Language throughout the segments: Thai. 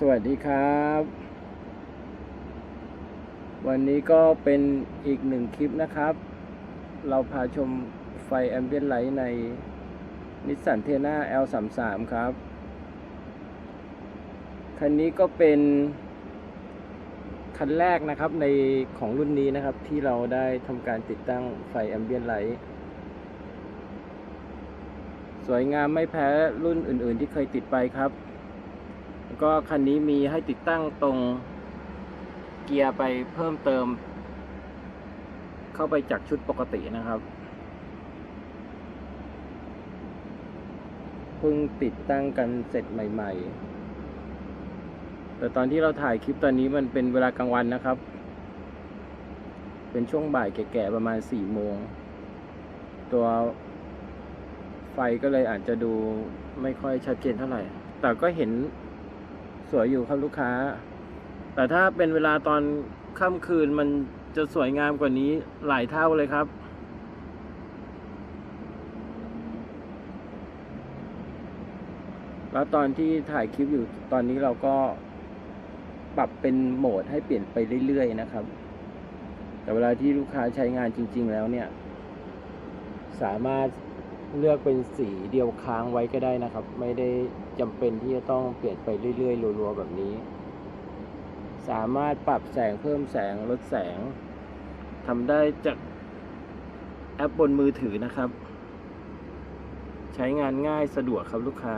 สวัสดีครับ วันนี้ก็เป็นอีกหนึ่งคลิปนะครับ เราพาชมไฟแอมเบียนไลท์ในนิสสันเทน่า L33 ครับ คันนี้ก็เป็นคันแรกนะครับในของรุ่นนี้นะครับที่เราได้ทำการติดตั้งไฟแอมเบียนไลท์สวยงามไม่แพ้รุ่นอื่น ๆ ที่เคยติดไปครับ แล้วก็คันนี้มีให้ติดตั้งตรงเกียร์ไปเพิ่มเติม เข้าไปจากชุดปกตินะครับเพิ่งติดตั้งกันเสร็จใหม่ ๆ แต่ตอนที่เราถ่ายคลิปตอนนี้มันเป็นเวลากลางวันนะครับ เป็นช่วงบ่ายแก่ๆประมาณสี่โมง ตัวไฟก็เลยอาจจะดูไม่ค่อยชัดเจนเท่าไหร่ แต่ก็เห็น สวยอยู่ครับลูกค้า แต่ถ้าเป็นเวลาตอนค่ำคืนมันจะสวยงามกว่านี้หลายเท่าเลยครับ แล้วตอนที่ถ่ายคลิปอยู่ตอนนี้เราก็ปรับเป็นโหมดให้เปลี่ยนไปเรื่อยๆนะครับ แต่เวลาที่ลูกค้าใช้งานจริง ๆ แล้วเนี่ย สามารถ เลือกเป็นสีเดียวค้างไว้ก็ได้นะครับ ไม่ได้จำเป็นที่จะต้องเปลี่ยนไปเรื่อยๆรัวๆแบบนี้ สามารถปรับแสงเพิ่มแสงลดแสงทำได้จากแอปบนมือถือนะครับ ใช้งานง่ายสะดวกครับลูกค้า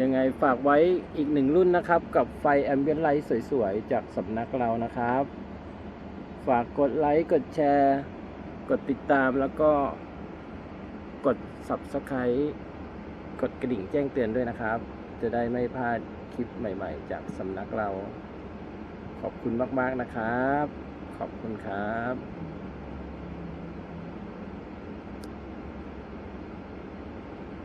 ยังไงฝากไว้อีกหนึ่งรุ่นนะครับ กับไฟแอมเบียนไลท์สวยๆ จากสำนักเรานะครับ ฝากกดไลค์ กดแชร์ กดติดตามแล้วก็กด Subscribe กดกระดิ่งแจ้งเตือนด้วยนะครับ จะได้ไม่พลาดคลิปใหม่ๆ จากสำนักเรา ขอบคุณมากๆนะครับ ขอบคุณครับ